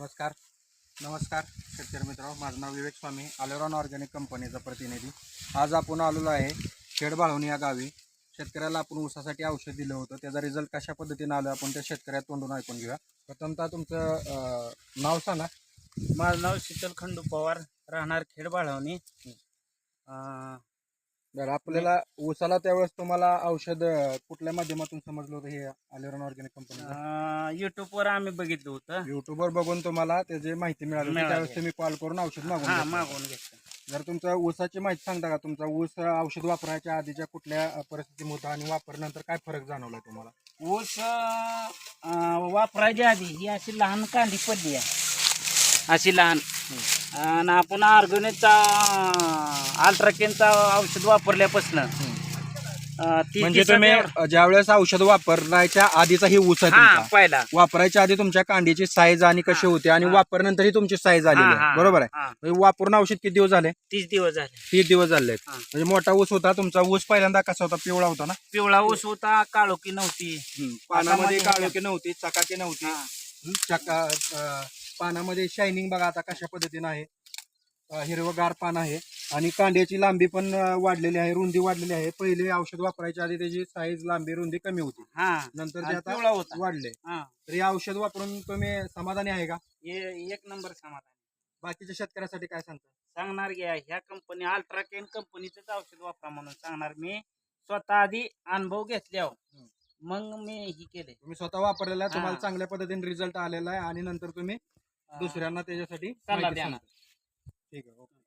नमस्कार. नमस्कार शेतकरी मित्र माझं नाव विवेक स्वामी आलोरॉन ऑर्गॅनिक कंपनीचा प्रतिनिधी. आज आपण आलेलो आहे खेड बाळवणी या गावी. शेतकऱ्याला आपण ऊसासाठी औषध दिलं होतं. त्याचा रिझल्ट कशा पद्धतीनं आलं आपण त्या शेतकऱ्या तोंडून ऐकून घेऊया. प्रथमतः तुमचं अं, नाव सांगा. माझं नाव शीतल खंडू पवार. राहणार खेड बाळवणी. अं, बरं आपल्याला ऊसाला त्यावेळेस तुम्हाला औषध कुठल्या माध्यमातून समजलं होतं हे आलोरॉन ऑर्गॅनिक कंपनीचं अं, युट्यूबवर आम्ही बघितलं होतं युट्यूबवर बघून तुम्हाला त्याची माहिती मिळाली होती. मिळाली. त्यावेळेस तुम्ही कॉल करून औषध मागून घेतलं. मागवून घेतलं जर तुमचा ऊसाची माहिती सांगता का तुमचा ऊस औषध वापरायच्या आधीच्या कुठल्या अं, परिस्थितीमध्ये होता आणि वापरल्यानंतर काय फरक जाणवला तुम्हाला ऊस अं, वापरायच्या आधी ही अशी लहान कांडी पडली आहे अशी लहान. आणि आपण ऑर्गॅनिकचा अल्ट्राकेनचा औषध वापरल्यापासून म्हणजे तुम्ही ज्यावेळेस औषध वापरायच्या आधीचा ही ऊस आहे पहिला. वापरायच्या आधी तुमच्या कांडीची साईज आणि कशी होती आणि. वापरल्यानंतर ही तुमची साईज आलेली आहे. हा, बरोबर आहे. म्हणजे वापरून औषध किती दिवस झाले? तीस दिवस झाले. तीस दिवस झाले. म्हणजे मोठा ऊस होता तुमचा ऊस पहिल्यांदा कसा होता? पिवळा होता ना? पिवळा ऊस होता काळोखी नव्हती. पानामध्ये काळोखी नव्हती चकाकी नव्हती. चका पानामध्ये शायनिंग बघा आता कशा पद्धतीनं आहे. हिरवगार पान आहे आणि कांड्याची लांबी पण वाढलेली आहे रुंदी वाढलेली आहे. पहिले औषध वापरायच्या आधी त्याची साईज लांबी रुंदी कमी होती. हा. नंतर ते आता वाढले हा. तर हे औषध वापरून तुम्ही समाधानी आहे का? एक नंबर समाधान. बाकीच्या शेतकऱ्यासाठी काय सांगता? सांगणार घ्या ह्या कंपनी अल्ट्राकेन कंपनीचंच औषध वापरा म्हणून सांगणार. मी स्वतः आधी अनुभव घेतल्यावर. मग मी ही केले. तुम्ही स्वतः वापरलेला तुम्हाला. चांगल्या पद्धतीने रिझल्ट आलेला आहे आणि नंतर तुम्ही दुसऱ्यांना त्याच्यासाठी सल्ला माहिती देणार. सांगता. ठीक आहे ओके